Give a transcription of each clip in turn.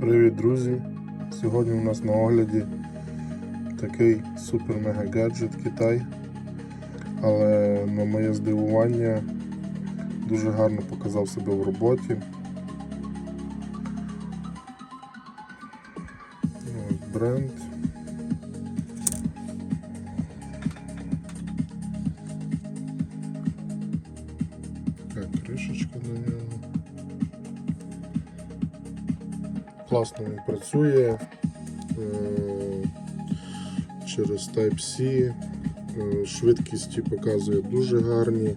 Привіт, друзі! Сьогодні у нас на огляді такий супер-мега гаджет Китай. Але на моє здивування дуже гарно показав себе в роботі. Ось Бренд. Така кришечка на нього. Класно він працює е, через Type-C. е, Швидкісті показує дуже гарні.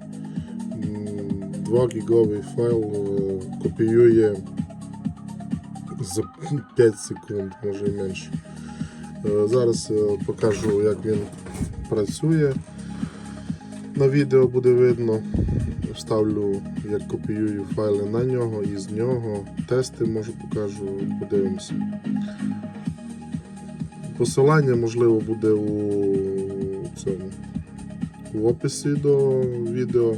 М, 2 гіговий файл е, копіює за 5 секунд, може і менше. Зараз покажу, як він працює. На відео буде видно. Вставлю, як копіюю файли на нього і з нього. Тести можу покажу, подивимося. Посилання можливо буде у цьому в описі до відео.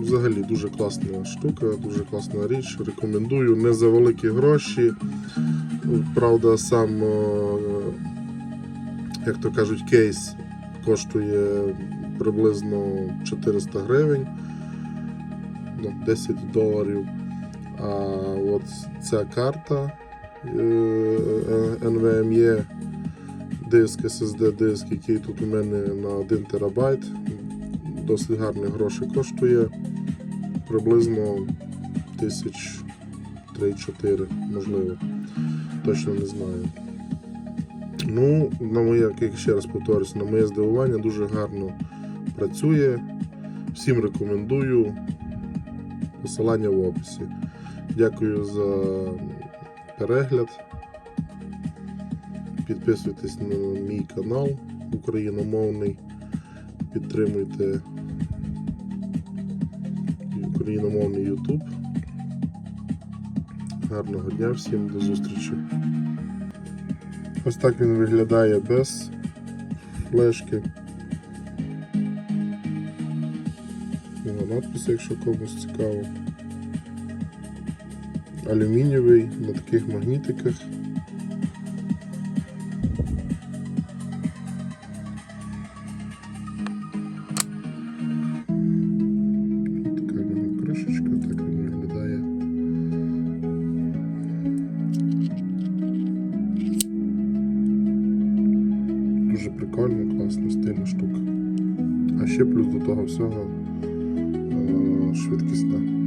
Взагалі дуже класна штука, дуже класна річ. Рекомендую не за великі гроші. Правда, сам, е, як то кажуть, кейс коштує приблизно 400 гривень, ну, 10 доларів. А от ця карта е, NVMe диск, SSD диск, який тут у мене на 1 терабайт, досить гарні гроші коштує. Приблизно 1003-4, можливо. Точно не знаю. Ну, на моє, як ще раз повторюся, на моє здивування дуже гарно працює. Всім рекомендую. Посилання в описі. Дякую за перегляд. Підписуйтесь на мій канал україномовний. Підтримуйте україномовний YouTube. Гарного дня всім, до зустрічі. Ось так він виглядає без флешки. Його надпис, якщо комусь цікаво. Алюмінієвий на таких магнітиках. Дуже прикольно, класна, стильна штука. А ще плюс до того всього швидкісна.